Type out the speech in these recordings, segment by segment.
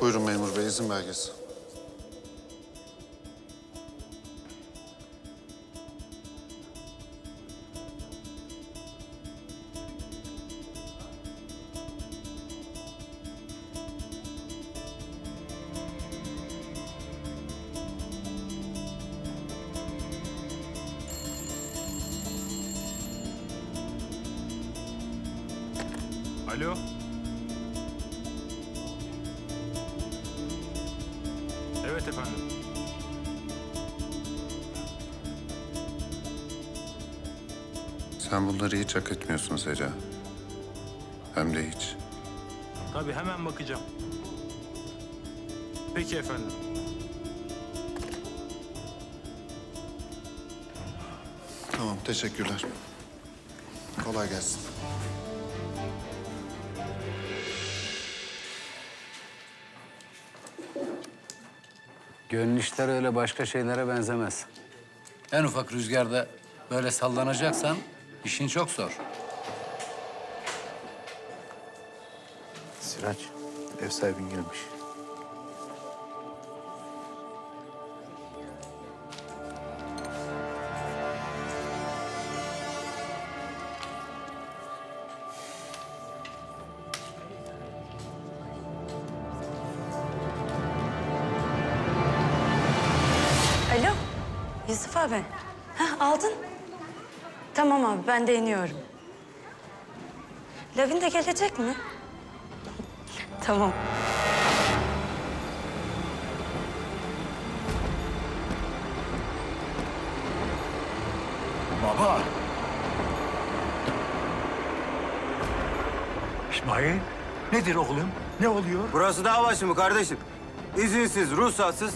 Buyurun memur bey, izin belgesi. Alo. Evet efendim. Sen bunları hiç hak etmiyorsun Seca. Hem de hiç. Tabii hemen bakacağım. Peki efendim. Tamam, teşekkürler. Kolay gelsin. Gönül işler öyle başka şeylere benzemez. En ufak rüzgarda böyle sallanacaksan işin çok zor. Sirac, ev sahibin gelmiş. Yusuf abi. Heh, aldın. Tamam abi, ben de iniyorum. Lavin de gelecek mi? tamam. Baba. İsmail, nedir oğlum? Ne oluyor? Burası dağ başı mı kardeşim? İzinsiz, ruhsatsız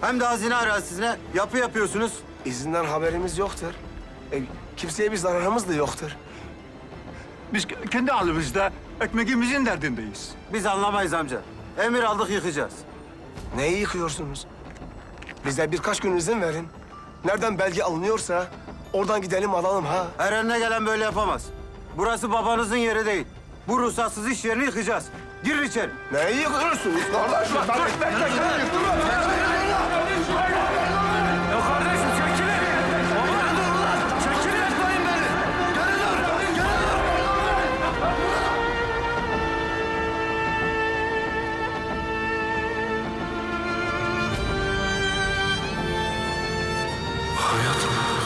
hem de hazine arazisine yapı yapıyorsunuz. İzinden haberimiz yoktur. E, kimseye bir zararımız da yoktur. Biz ke- kendi halimizde ekmeğimizin derdindeyiz. Biz anlamayız amca. Emir aldık yıkacağız. Neyi yıkıyorsunuz? Bize birkaç gün izin verin. Nereden belge alınıyorsa oradan gidelim alalım ha. Her önüne gelen böyle yapamaz. Burası babanızın yeri değil. Bu ruhsatsız iş yerini yıkacağız. Girin içeri. Neyi yıkıyorsunuz kardeşim? Ben bekle, Ya Hayatım.